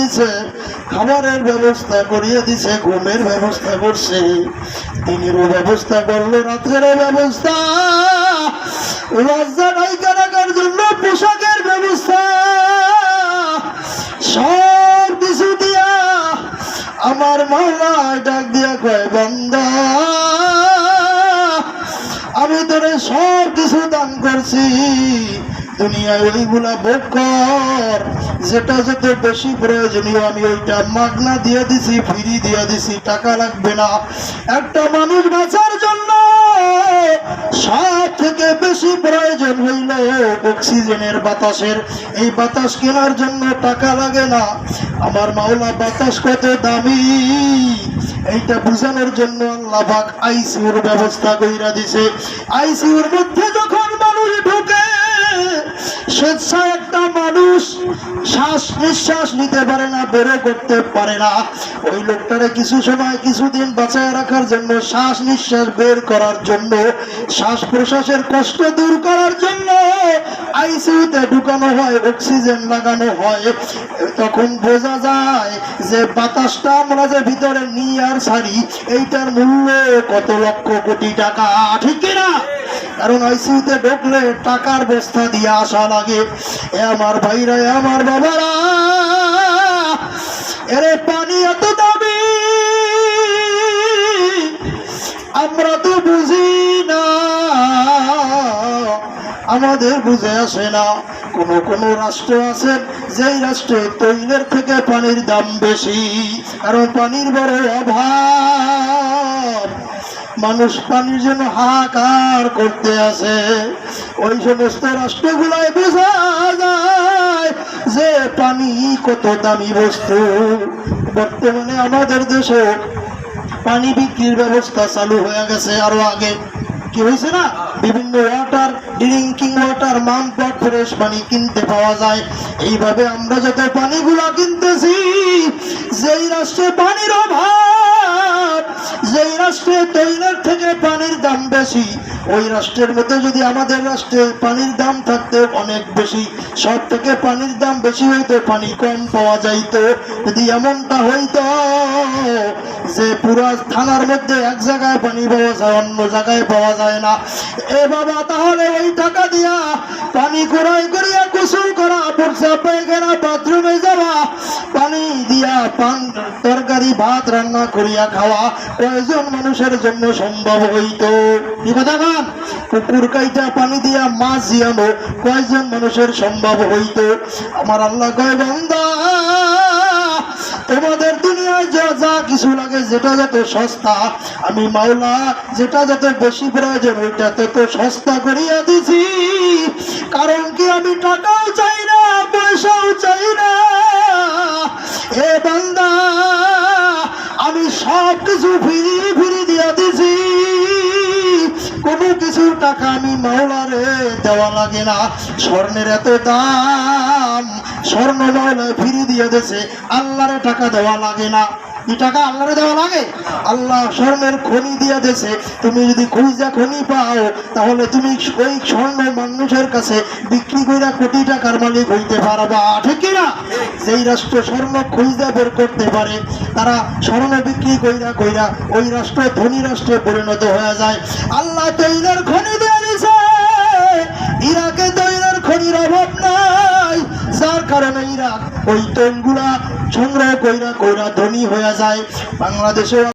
করছে খাবারের ব্যবস্থা করিয়ে দিছে, ঘুমের ব্যবস্থা করছে। দিনেরও ব্যবস্থা করল রাত্রের ব্যবস্থা। লজ্জা নায়িকা রাখার জন্য? পোশাকের ব্যবস্থা। সব কিছু দিয়া আমার মাওলায় ডাক দিয়া কয়, বান্দা, আমি তোরে সব কিছু দান করছি। দুনিয়ায় ওইগুলা ভোগ কর। যেটা যত বেশি প্রয়োজনীয়, আমি ওইটা মাগনা দিয়ে দিছি, ফ্রি দিয়ে দিছি, টাকা লাগবে না। একটা মানুষ বাঁচার জন্য সব থেকে বেশি প্রয়োজন হইল অক্সিজেনের বাতাসের। এই বাতাস কেনার জন্য টাকা লাগে না। আমার মাওলা, বাতাস কত দামি। এইটা বোঝানোর জন্য আল্লাহ পাক আইসিউর ব্যবস্থা কইরা দিছে। আইসিউর মধ্যে যখন মানুষ ঢুকে একটা মানুষ শ্বাস নিঃশ্বাস নিতে পারে না করতে পারে না। ওই লোকটারে কিছু সময় কিছুদিন বাঁচায় রাখার জন্য, শ্বাস নিঃশ্বাস বের করার জন্য, শ্বাস প্রশ্বাসের কষ্ট দূর করার জন্য আইসিইউতে ঢুকানো হয়, অক্সিজেন লাগানো হয়। তখন বোঝা যায় যে বাতাসটা আমরা যে ভিতরে নিই আর ছাড়ি, এইটার মূল্য কত লক্ষ কোটি টাকা, ঠিক কিনা? কারণ আইসিইউতে ঢুকলে টাকার বস্তা দিয়ে আসা লাগে। এ আমার ভাইরা আমার বাবারা, এরে পানি এত দামি। আমরা তো বুঝি না, আমাদের বুঝে আসে না। কোনো কোনো রাষ্ট্র আছে, যেই রাষ্ট্রে তৈলের থেকে পানির দাম বেশি, কারণ পানির বড় অভাব। মানুষ পানির জন্য হাহাকার করতে আছে ওই সমস্ত রাষ্ট্রগুলায় বোঝা যায় যে পানি কত দামি বস্তু। বর্তমানে আমাদের দেশে পানি বিক্রির ব্যবস্থা চালু হয়ে গেছে আরও আগে। কি হয়েছে না? বিভিন্ন ওয়াটার ড্রিঙ্কিং ওয়াটার মান পট ফ্রেশ পানি কিনতে পাওয়া যায়। এইভাবে আমরা যত পানিগুলো কিনতেছি, যেই রাষ্ট্রে পানির অভাব যেই রাষ্ট্রে তৈলের থেকে পানির দাম বেশি, ওই রাষ্ট্রের মধ্যে যদি আমাদের রাষ্ট্রে পানির দাম থাকতে অনেক বেশি, সব থেকে পানির দাম বেশি হইতো, পানি কম পাওয়া যাইতো। যদি এমনটা হইতো, যে পুরো থানার মধ্যে এক জায়গায় পানি পাওয়া যায়, অন্য জায়গায় পাওয়া যায় না। এ বাবা, তাহলে ওই টাকা দিয়া পানি কুড়াই করিয়া কুসুল করা বর্ষা পায়খানা বাথরুমে যাওয়া, পানি দিয়া পান তরকারি ভাত রান্না করিয়া খাওয়া কয়জন মানুষের জন্য সম্ভব হইতো। কি কথা গান কুকুর কাইটা পানি দিয়া মাছ জিয়ানো কয়জন মানুষের সম্ভব হইতো। আমার আল্লাহ কয়, বান্দা, তোমাদের দুনিয়ায় যা যা কিছু লাগে, যেটা যত সস্তা, আমি মাওলা, যেটা যত বেশি প্রয়োজন, ওইটা তত সস্তা করিয়া দিছি। কারণ কি আমি টাকাও চাই না, পয়সাও চাই না? এ বান্দা সব কিছু ফিরি ফিরি দিয়া দিছি। কোনো কিছু টাকা আমি মাওলারে দেওয়া লাগে না। স্বর্ণের এত দাম, স্বর্ণ মাওলায় ফিরি দিয়ে দিছে আল্লাহরে টাকা দেওয়া লাগে না। টাকা আল্লাহরে দেওয়া লাগে? আল্লাহ স্বর্ণের খনি দিয়ে দিয়েছে। তুমি যদি খুঁজা খনি পাও, তাহলে তুমি ওই স্বর্ণ মানুষের কাছে বিক্রি করে কোটি টাকার মালিক হইতে পারবা। ঠিক কি না? যেই রাষ্ট্র স্বর্ণ খুঁজা বের করতে পারে, তারা স্বর্ণ বিক্রি কইরা কইরা ওই রাষ্ট্র ধনী রাষ্ট্রে পরিণত হয়ে যায়। আল্লাহ তৈলের খনি দিয়ে দিছে ইরাকে তৈলের খনির অভাব নাই। যার কারণে ইরাক ওই তৈলগুলা সংগ্রহ কইরা কইরা ধনী হয়ে যায়। বাংলাদেশে